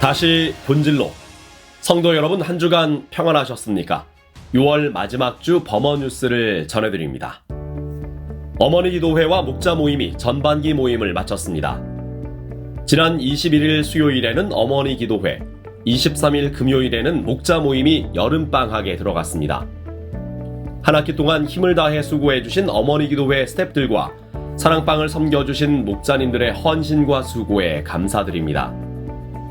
다시 본질로 성도 여러분 한 주간 평안하셨습니까? 6월 마지막 주 범어 뉴스를 전해드립니다. 어머니 기도회와 목자 모임이 전반기 모임을 마쳤습니다. 지난 21일 수요일에는 어머니 기도회, 23일 금요일에는 목자 모임이 여름방학에 들어갔습니다. 한 학기 동안 힘을 다해 수고해주신 어머니 기도회 스탭들과 사랑방을 섬겨주신 목자님들의 헌신과 수고에 감사드립니다.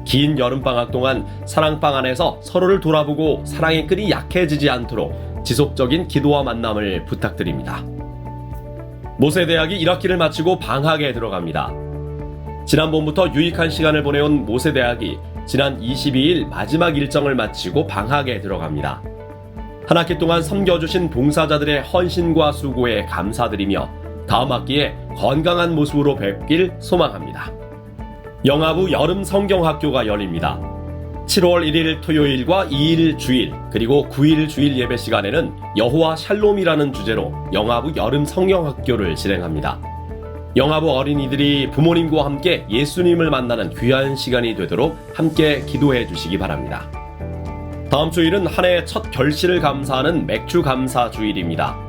긴 여름방학 동안 사랑방 안에서 서로를 돌아보고 사랑의 끈이 약해지지 않도록 지속적인 기도와 만남을 부탁드립니다. 모세대학이 1학기를 마치고 방학에 들어갑니다. 지난번부터 유익한 시간을 보내온 모세대학이 지난 22일 마지막 일정을 마치고 방학에 들어갑니다. 한 학기 동안 섬겨주신 봉사자들의 헌신과 수고에 감사드리며 다음 학기에 건강한 모습으로 뵙길 소망합니다. 영아부 여름 성경학교가 열립니다. 7월 1일 토요일과 2일 주일 그리고 9일 주일 예배 시간에는 여호와 샬롬이라는 주제로 영아부 여름 성경학교를 진행합니다. 영아부 어린이들이 부모님과 함께 예수님을 만나는 귀한 시간이 되도록 함께 기도해 주시기 바랍니다. 다음 주일은 한해첫 결실을 감사하는 맥주 감사 주일입니다.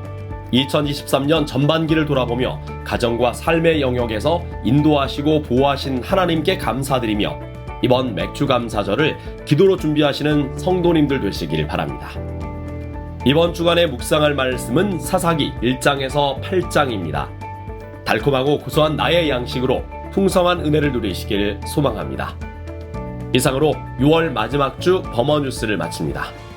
2023년 전반기를 돌아보며 가정과 삶의 영역에서 인도하시고 보호하신 하나님께 감사드리며 이번 맥주 감사절을 기도로 준비하시는 성도님들 되시길 바랍니다. 이번 주간에 묵상할 말씀은 사사기 1장에서 8장입니다. 달콤하고 고소한 나의 양식으로 풍성한 은혜를 누리시길 소망합니다. 이상으로 6월 마지막 주 범어 뉴스를 마칩니다.